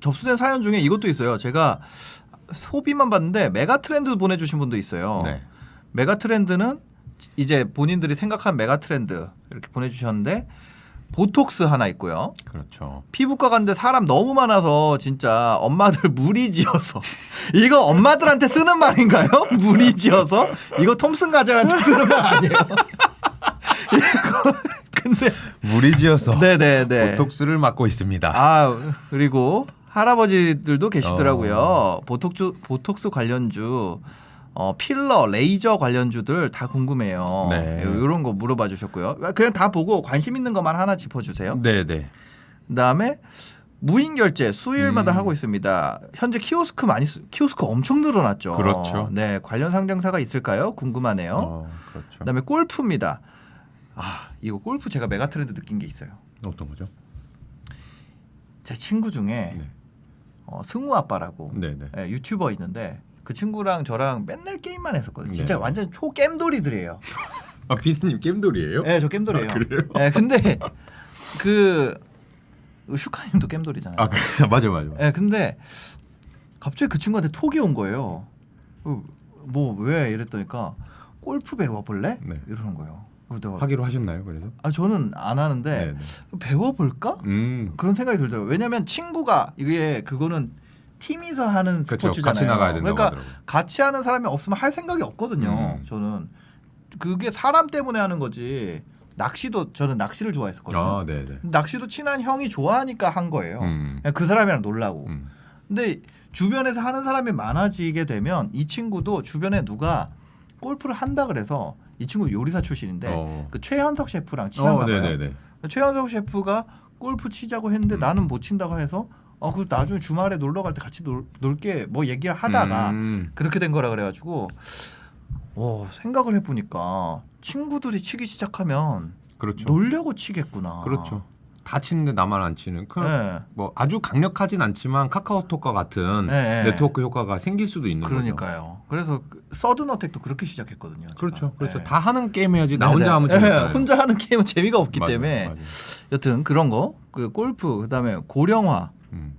접수된 사연 중에 이것도 있어요. 제가 소비만 봤는데 메가 트렌드 보내주신 분도 있어요. 네. 메가 트렌드는 이제 본인들이 생각한 메가 트렌드 이렇게 보내주셨는데 보톡스 하나 있고요. 그렇죠. 피부과 갔는데 사람 너무 많아서 진짜 엄마들 무리지어서 이거 엄마들한테 쓰는 말인가요? 무리지어서 이거 톰슨 가젤한테 쓰는 말 아니에요? 근데 무리지어서 네네네. 보톡스를 맞고 있습니다. 아 그리고 할아버지들도 계시더라고요. 보톡스 보톡스 관련주, 어, 필러, 레이저 관련주들 다 궁금해요. 네. 이런 거 물어봐 주셨고요. 그냥 다 보고 관심 있는 것만 하나 짚어주세요. 네네. 그다음에 무인 결제 수요일마다 음. 하고 있습니다. 현재 키오스크 많이 쓰, 키오스크 엄청 늘어났죠. 그렇죠. 네 관련 상장사가 있을까요? 궁금하네요. 어, 그렇죠. 그다음에 골프입니다. 아 이거 골프 제가 메가 트렌드 느낀 게 있어요. 어떤 거죠? 제 친구 중에 네. 어, 승우 아빠라고 네네. 예, 유튜버 있는데 그 친구랑 저랑 맨날 게임만 했었거든요. 진짜 네. 완전 초 겜돌이들이에요. 아 피디님 게임돌이에요? 예, 저 겜돌이에요. 아, 그래요? 예, 근데 그 슈카님도 겜돌이잖아요. 아 그래 맞아 맞아. 예, 근데 갑자기 그 친구한테 톡이 온 거예요. 뭐 왜 이랬더니까 골프 배워볼래? 네. 이러는 거예요. 내가 하기로 하셨나요? 그래서? 아 저는 안 하는데 네네. 배워볼까? 음. 그런 생각이 들더라고요. 왜냐면 친구가 이게 그거는 팀이서 하는 그렇죠. 스포츠잖아요. 같이 나가야 된다고 그러니까 하더라고요. 같이 하는 사람이 없으면 할 생각이 없거든요. 음. 저는 그게 사람 때문에 하는 거지. 낚시도 저는 낚시를 좋아했었거든요. 아 네네. 낚시도 친한 형이 좋아하니까 한 거예요. 음. 그냥 그 사람이랑 놀라고. 음. 근데 주변에서 하는 사람이 많아지게 되면 이 친구도 주변에 누가 골프를 한다 그래서 이 친구 요리사 출신인데 어. 그 최현석 셰프랑 친한가 어, 봐요. 네네네. 최현석 셰프가 골프 치자고 했는데 음. 나는 못 친다고 해서 어, 그 나중에 주말에 놀러 갈 때 같이 놀, 놀게 뭐 얘기를 하다가 음. 그렇게 된 거라 그래가지고 어, 생각을 해보니까 친구들이 치기 시작하면 그렇죠. 놀려고 치겠구나. 그렇죠. 다 치는데 나만 안 치는. 그, 네. 뭐 아주 강력하진 않지만 카카오톡과 같은 네, 네. 네트워크 효과가 생길 수도 있는 거죠. 그러니까요. 그래서 그 서든 어택도 그렇게 시작했거든요. 제가. 그렇죠. 그렇죠. 네. 다 하는 게임 해야지 나 네, 혼자 네. 하면 네, 재밌잖아요. 혼자 하는 게임은 재미가 없기 맞아요, 때문에 맞아요. 여튼 그런 거, 그 골프, 그다음에 고령화, 음.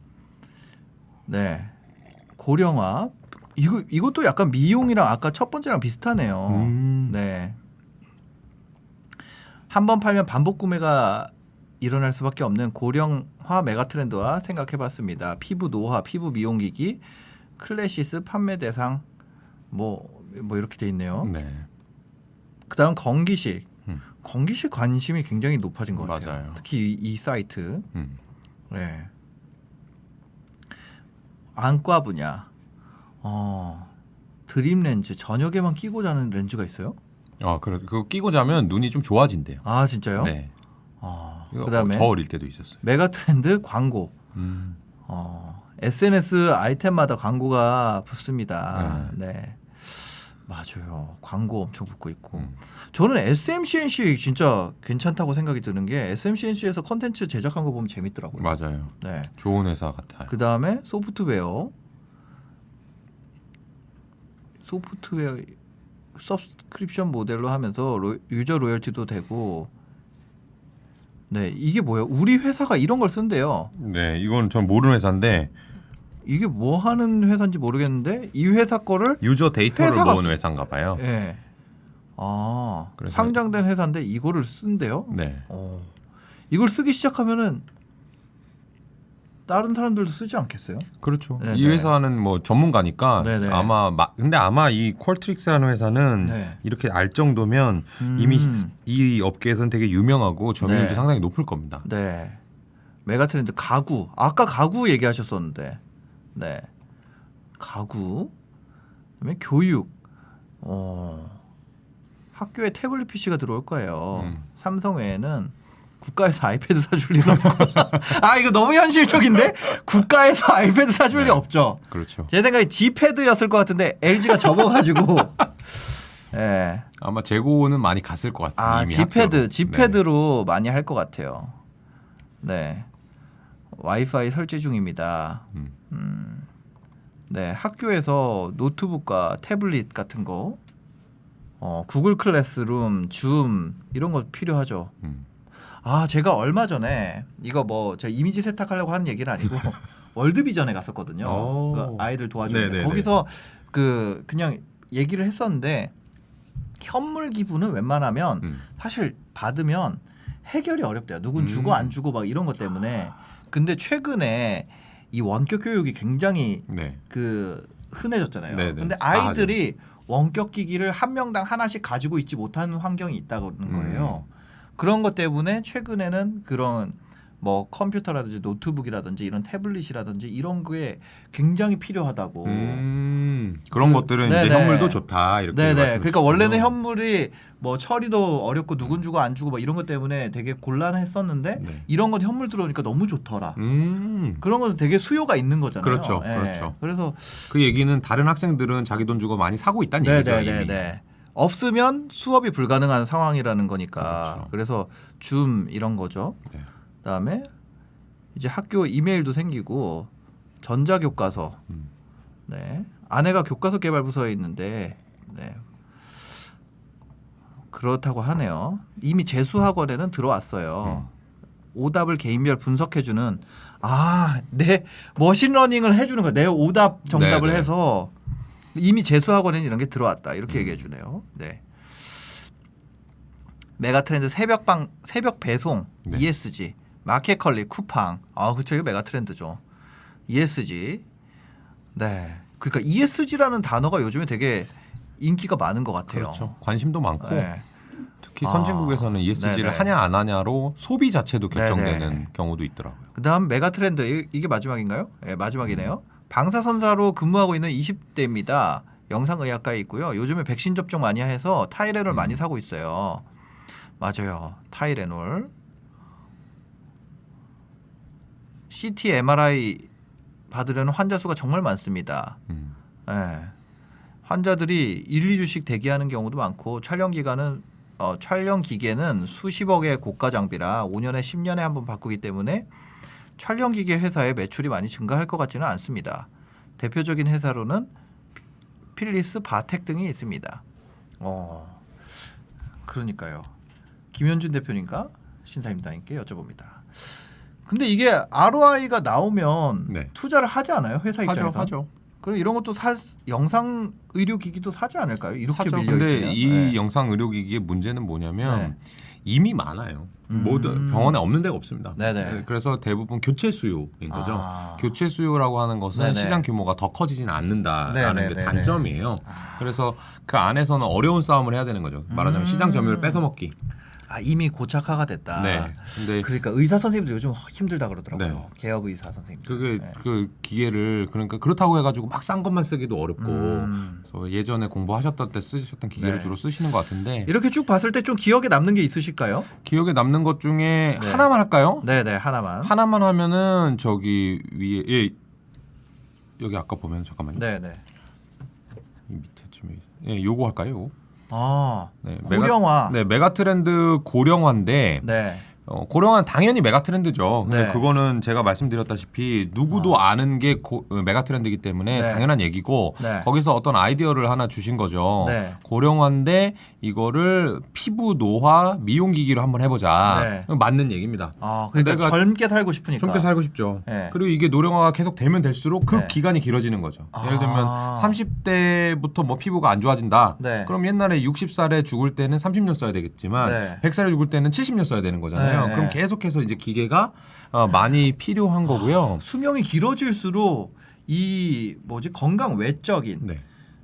네, 고령화 이거 이것도 약간 미용이랑 아까 첫 번째랑 비슷하네요. 음. 네. 한 번 팔면 반복 구매가 일어날 수밖에 없는 고령화 메가 트렌드와 생각해봤습니다. 피부 노화, 피부 미용기기, 클래시스 판매 대상 뭐뭐 이렇게 돼 있네요. 네. 그다음 건기식, 음. 건기식 관심이 굉장히 높아진 것 같아요. 맞아요. 특히 이, 이 사이트. 음. 네. 안과 분야. 어. 드림 렌즈 저녁에만 끼고 자는 렌즈가 있어요? 아, 그래. 그거 끼고 자면 눈이 좀 좋아진대요. 아 진짜요? 네. 어, 이거 그다음에 저 어릴 때도 있었어요. 메가 트렌드 광고. 음. 어, SNS 아이템마다 광고가 붙습니다. 네. 맞아요. 광고 엄청 붙고 있고. 음. 저는 SMCNC 진짜 괜찮다고 생각이 드는 게 SMCNC에서 컨텐츠 제작한 거 보면 재밌더라고요. 맞아요. 네. 좋은 회사 같아요. 그 다음에 소프트웨어. 소프트웨어 서브스크립션 모델로 하면서 로, 유저 로열티도 되고. 네, 이게 뭐예요? 우리 회사가 이런 걸 쓴대요. 네, 이건 전 모르는 회사인데 이게 뭐 하는 회사인지 모르겠는데 이 회사 거를 유저 데이터를 회사가 모은 쓰- 회사인가 봐요. 예. 아, 그래서- 상장된 회사인데 이거를 쓴대요. 네. 어. 이걸 쓰기 시작하면은 다른 사람들도 쓰지 않겠어요? 그렇죠. 네, 이 네. 회사는 뭐 전문가니까 네, 네. 아마 마, 근데 아마 이 퀄트릭스라는 회사는 네. 이렇게 알 정도면 음. 이미 이 업계에서는 되게 유명하고 점유율도 네. 상당히 높을 겁니다. 네. 메가트렌드 가구. 아까 가구 얘기하셨었는데. 네. 가구. 그다음에 교육. 어. 학교에 태블릿 PC가 들어올 거예요. 음. 삼성 외에는 국가에서 아이패드 사줄 리는 없고. 아 이거 너무 현실적인데 국가에서 아이패드 사줄 리 네. 없죠. 그렇죠. 제 생각에 G패드였을 것 같은데 LG가 접어가지고. 예. 아마 재고는 많이 갔을 것 같아요. 아 G패드. G패드로 많이 할 것 같아요. 네. 와이파이 설치 중입니다. 네. 음. 음. 네, 학교에서 노트북과 태블릿 같은 거, 어, 구글 클래스룸, 줌 이런 거 필요하죠. 음. 아, 제가 얼마 전에 이거 뭐 제가 이미지 세탁하려고 하는 얘기는 아니고 월드비전에 갔었거든요. 오. 그 아이들 도와주는 네네네. 거기서 그 그냥 얘기를 했었는데 현물 기부는 웬만하면 음. 사실 받으면 해결이 어렵대요. 누군 음. 주고 안 주고 막 이런 것 때문에. 근데 최근에 이 원격 교육이 굉장히 네. 그 흔해졌잖아요. 네네. 근데 아이들이 원격 기기를 한 명당 하나씩 가지고 있지 못하는 환경이 있다고 그러는 거예요. 음. 그런 것 때문에 최근에는 그런 뭐 컴퓨터라든지 노트북이라든지 이런 태블릿이라든지 이런 거에 굉장히 필요하다고. 음, 그런 그- 것들은 네네. 이제 현물도 좋다 이렇게. 네네. 그러니까 원래는. 현물이 뭐 처리도 어렵고 누군 주고 안 주고 막 이런 것 때문에 되게 곤란했었는데 네. 이런 건 현물 들어오니까 너무 좋더라. 음, 그런 건 되게 수요가 있는 거잖아요. 그렇죠, 예. 그렇죠. 그래서 그 얘기는 다른 학생들은 자기 돈 주고 많이 사고 있다는 얘기죠. 이미. 네네네네. 없으면 수업이 불가능한 상황이라는 거니까. 그렇죠. 그래서줌 이런 거죠. 네. 그다음에 이제 학교 이메일도 생기고 전자 교과서. 음. 네. 아내가 교과서 개발 부서에 있는데 네. 그렇다고 하네요. 이미 재수 학원에는 들어왔어요. 오답을 개인별 분석해주는 아, 내 머신러닝을 해주는 거야. 내 오답 정답을 네 네. 해서 이미 재수 학원에는 이런 게 들어왔다. 이렇게 음. 얘기해 주네요. 네. 메가트렌드 새벽방 새벽 배송 네. ESG 마켓컬리 쿠팡 아 그쵸 이거 메가트렌드죠 ESG 네 그러니까 ESG라는 단어가 요즘에 되게 인기가 많은 것 같아요. 그렇죠. 관심도 많고 네. 특히 아, 선진국에서는 ESG를 네네. 하냐 안 하냐로 소비 자체도 결정되는 네네. 경우도 있더라고요. 그다음 메가트렌드 이- 이게 마지막인가요? 네, 마지막이네요. 방사선사로 근무하고 있는 20대입니다. 영상의학과에 있고요. 요즘에 백신 접종 많이 해서 타이레놀 많이 음. 사고 있어요. 맞아요. 타이레놀. CT, MRI 받으려는 환자 수가 정말 많습니다. 음. 예. 환자들이 1, 2주씩 대기하는 경우도 많고 촬영 기간은 어, 촬영 기계는 수십억의 고가 장비라 5년에 10년에 한 번 바꾸기 때문에 촬영 기계 회사의 매출이 많이 증가할 것 같지는 않습니다. 대표적인 회사로는 필리스, 바텍 등이 있습니다. 어, 그러니까요. 김현준 대표님과 신사임당님께 여쭤봅니다. 근데 이게 ROI가 나오면 네. 투자를 하지 않아요? 회사 하죠, 입장에서? 하죠. 그럼 이런 것도 사, 영상 의료 기기도 사지 않을까요? 이렇게 사죠. 밀려 근데 있으면. 이 네. 영상 의료 기기의 문제는 뭐냐면 네. 이미 많아요. 음. 모든 병원에 없는 데가 없습니다. 네네. 네, 그래서 대부분 교체 수요인 거죠. 아. 교체 수요라고 하는 것은 네네. 시장 규모가 더 커지지는 않는다라는 네네네네. 게 단점이에요. 아. 그래서 그 안에서는 어려운 싸움을 해야 되는 거죠. 말하자면 음. 시장 점유율 뺏어먹기. 아, 이미 고착화가 됐다. 네. 근데 그러니까 의사 선생님도 요즘 힘들다 그러더라고요. 네. 개업 의사 선생님. 그게 네. 그 기계를 그러니까 그렇다고 해가지고 막 싼 것만 쓰기도 어렵고 음. 그래서 예전에 공부하셨던 때 쓰셨던 기계를 네. 주로 쓰시는 것 같은데 이렇게 쭉 봤을 때 좀 기억에 남는 게 있으실까요? 기억에 남는 것 중에 네. 하나만 할까요? 네, 네, 하나만. 하나만 하면은 저기 위에 예, 여기 아까 보면 잠깐만요. 네, 네. 이 밑에쯤에 예, 요거 할까요? 요거? 아, 네, 고령화. 네, 메가트렌드 고령화인데 네. 어, 고령화는 당연히 메가 트렌드죠. 근데 네. 그거는 제가 말씀드렸다시피 누구도 아는 게 고, 어, 메가 트렌드이기 때문에 네. 당연한 얘기고 네. 거기서 어떤 아이디어를 하나 주신 거죠. 네. 고령화인데 이거를 피부 노화 미용 기기로 한번 해보자. 네. 맞는 얘기입니다. 아, 그러니까 내가 젊게 살고 싶으니까. 젊게 살고 싶죠. 네. 그리고 이게 노령화가 계속 되면 될수록 그 네. 기간이 길어지는 거죠. 아. 예를 들면 30대부터 뭐 피부가 안 좋아진다. 네. 그럼 옛날에 60살에 죽을 때는 30년 써야 되겠지만 네. 100살에 죽을 때는 70년 써야 되는 거잖아요. 네. 그럼 계속해서 이제 기계가 어, 많이 필요한 거고요. 수명이 길어질수록 이 뭐지 건강 외적인 네.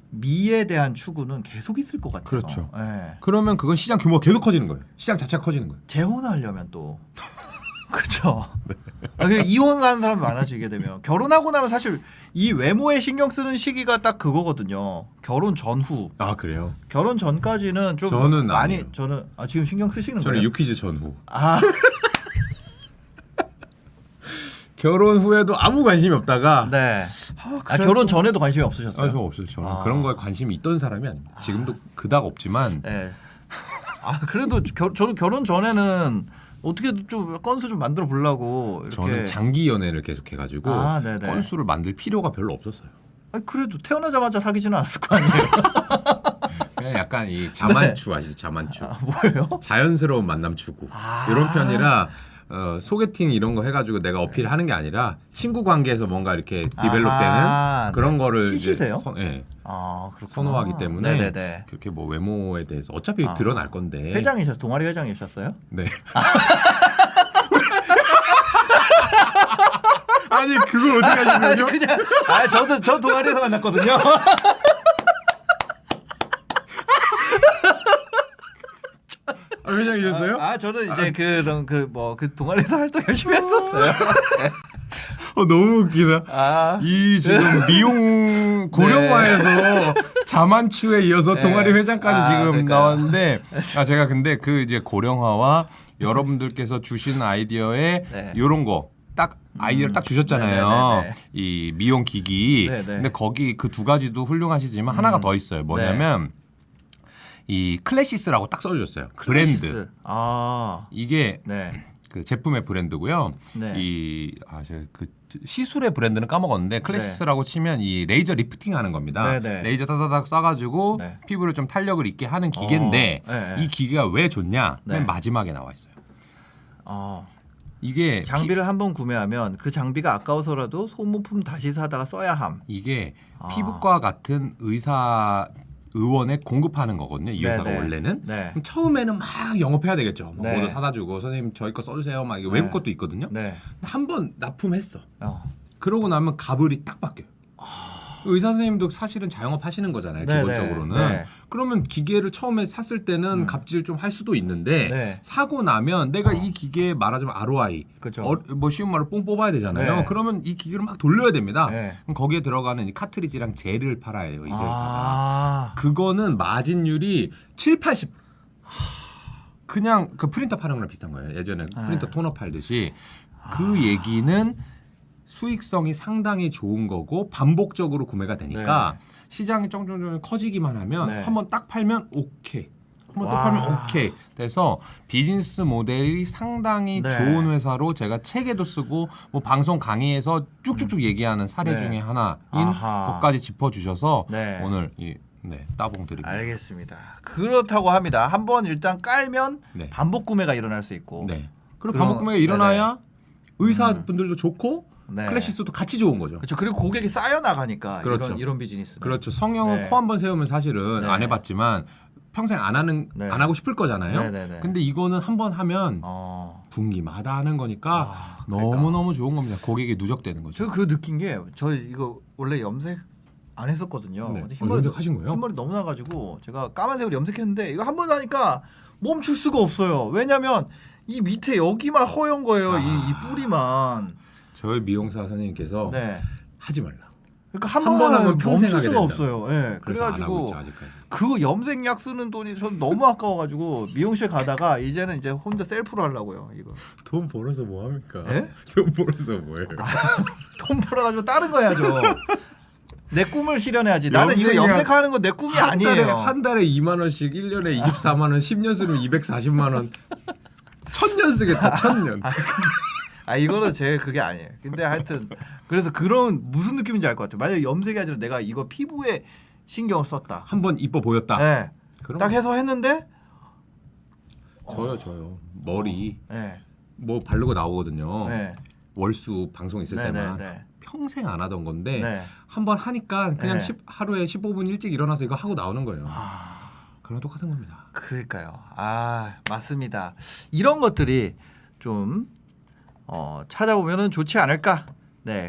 미에 대한 추구는 계속 있을 것 같아요. 그렇죠. 네. 그러면 그건 시장 규모가 계속 커지는 거예요. 시장 자체가 커지는 거예요. 재혼하려면 또 그렇죠. 네. 아, 그 이혼하는 사람 많아지게 되면 결혼하고 나면 사실 이 외모에 신경 쓰는 시기가 딱 그거거든요. 결혼 전후. 아 그래요? 결혼 전까지는 좀 저는 많이 아니에요. 저는 아, 지금 신경 쓰시는 저는 거예요? 유퀴즈 전후. 아, 결혼 후에도 아무 관심이 없다가 네. 아, 그래도- 결혼 전에도 관심이 없으셨어요? 아, 저 없어요. 저는 아. 그런 거에 관심이 있던 사람이 아닙니다. 지금도 그닥 없지만 네. 아 그래도 겨, 저는 결혼 전에는 어떻게든 좀 건수 좀 만들어 보려고 이렇게. 저는 장기 연애를 계속 해가지고 아, 네네. 건수를 만들 필요가 별로 없었어요. 아니, 그래도 태어나자마자 사귀지는 않았을 거 아니에요? 그냥 약간 이 자만추 아시죠? 자만추. 아, 뭐예요? 자연스러운 만남 추구 아. 이런 편이라 어, 소개팅 이런 거 해가지고 내가 어필하는 게 아니라 친구 관계에서 뭔가 이렇게 디벨롭되는 아하, 그런 네. 거를 이제 시시세요? 선, 예, 아, 그렇구나. 선호하기 때문에 네네네. 그렇게 뭐 외모에 대해서 어차피 아. 드러날 건데 회장이셨 동아리 회장이셨어요? 네. 아니 그걸 어떻게 아니 거죠? 그냥 아 저도 저 동아리에서 만났거든요. 회장이셨어요? 아 저는 이제 그런 그 뭐 그 동아리에서 활동 열심히 했었어요. 어, 너무 웃기다. 아 이 지금 미용 고령화에서 자만추에 이어서 네. 동아리 회장까지 아, 지금 그러니까요. 나왔는데 아 제가 근데 그 이제 고령화와 여러분들께서 주신 아이디어에 네. 요런 거 딱 아이디어를 딱 주셨잖아요. 네네네네. 이 미용 기기. 네네. 근데 거기 그 두 가지도 훌륭하시지만 하나가 더 있어요. 뭐냐면 이 클래시스라고 딱 써주셨어요. 브랜드. 클래시스. 아 이게 네. 그 제품의 브랜드고요. 네. 이 아, 제가 그 시술의 브랜드는 까먹었는데 클래시스라고 치면 이 레이저 리프팅 하는 겁니다. 네, 네. 레이저 따다닥 쏴가지고 네. 피부를 좀 탄력을 있게 하는 기계인데 어, 네, 네. 이 기계가 왜 좋냐? 네. 맨 마지막에 나와 있어요. 어, 이게 장비를 한 번 구매하면 그 장비가 아까워서라도 소모품 다시 사다가 써야 함. 피, 이게 아. 피부과 같은 의사 의원에 공급하는 거거든요. 이 네, 회사가 네. 원래는. 네. 그럼 처음에는 막 영업해야 되겠죠. 뭐 네. 뭐도 사다 주고 선생님 저희 거 써주세요. 막 이게 네. 외국 것도 있거든요. 네. 한 번 납품했어. 어. 그러고 나면 가불이 딱 바뀌어요. 의사 선생님도 사실은 자영업 하시는 거잖아요. 네, 기본적으로는. 네, 네. 그러면 기계를 처음에 샀을 때는 갑질 좀 할 수도 있는데 네. 사고 나면 내가 이 기계에 말하자면 ROI 그죠. 어, 뭐 쉬운 말로 뽕 뽑아야 되잖아요. 네. 그러면 이 기계를 막 돌려야 됩니다. 네. 그럼 거기에 들어가는 이 카트리지랑 젤을 팔아요. 이 회사가. 아. 그거는 마진율이 7, 80. 그냥 그 프린터 파는 거랑 비슷한 거예요. 예전에 네. 프린터 토너 팔듯이 그 얘기는 수익성이 상당히 좋은 거고 반복적으로 구매가 되니까 시장이 쫑쫑쫑 커지기만 하면 네. 한번 딱 팔면 오케이. 한번 또 와. 팔면 오케이. 그래서 비즈니스 모델이 상당히 네. 좋은 회사로 제가 책에도 쓰고 뭐 방송 강의에서 쭉쭉쭉 얘기하는 사례 네. 중에 하나인 아하. 것까지 짚어주셔서 네. 오늘 이 네, 따봉 드립니다. 알겠습니다. 그렇다고 합니다. 한번 일단 깔면 네. 반복 구매가 일어날 수 있고. 네. 그리고 그럼- 반복 구매가 일어나야 의사분들도 좋고 네. 클래시스도 같이 좋은 거죠. 그렇죠. 그리고 고객이 쌓여 나가니까 그렇죠. 이런 이런 비즈니스. 그렇죠. 성형은 네. 코한번 세우면 사실은 네. 안 해봤지만 평생 안 하는 네. 안 하고 싶을 거잖아요. 네, 네, 네. 근데 이거는 한 번 하면 어. 분기마다 하는 거니까 아, 너무 너무 좋은 겁니다. 고객이 누적되는 거죠. 저 그 느낀 게 저 이거 원래 염색 안 했었거든요. 네. 근데 어, 염색하신 거예요? 흰머리 너무 나가지고 제가 까만색으로 염색했는데 이거 한 번 하니까 멈출 수가 없어요. 왜냐면 이 밑에 여기만 허연 거예요. 이, 이 뿌리만. 저희 미용사 선생님께서 네. 하지 말라. 그러니까 한 한번 번 하면 하면 평생 멈출 하게 수가 된다. 없어요. 예. 그래서 안 하고 그래가지고 있죠 아직까지. 그 염색약 쓰는 돈이 전 너무 아까워가지고 미용실 가다가 이제는 이제 혼자 셀프로 하려고요. 이거 돈 벌어서 뭐 합니까? 예? 돈 벌어서 뭐해요? 돈 벌어가지고 다른 거 해야죠. 내 꿈을 실현해야지. 나는 이거 염색약 염색하는 건 내 꿈이 한 달에 아니에요. 한 달에 2만 원씩 1년에 24만 원, 10년 쓰면 240만 원. 천년 쓰겠다. 천년. 아 이거는 제 그게 아니에요. 근데 하여튼 그래서 그런 무슨 느낌인지 알 것 같아요. 만약에 염색이 아니라 내가 이거 피부에 신경을 썼다. 한번 이뻐 보였다. 네. 그럼 딱 해서 했는데 저요, 저요. 머리 네. 뭐 바르고 나오거든요. 네. 월수 방송 있을 네, 때만 네, 네. 평생 안 하던 건데 네. 한번 하니까 그냥 네. 10, 하루에 15분 일찍 일어나서 이거 하고 나오는 거예요. 아, 그럼 똑같은 겁니다. 그러니까요. 아 맞습니다. 이런 것들이 좀 어, 찾아보면은 좋지 않을까. 네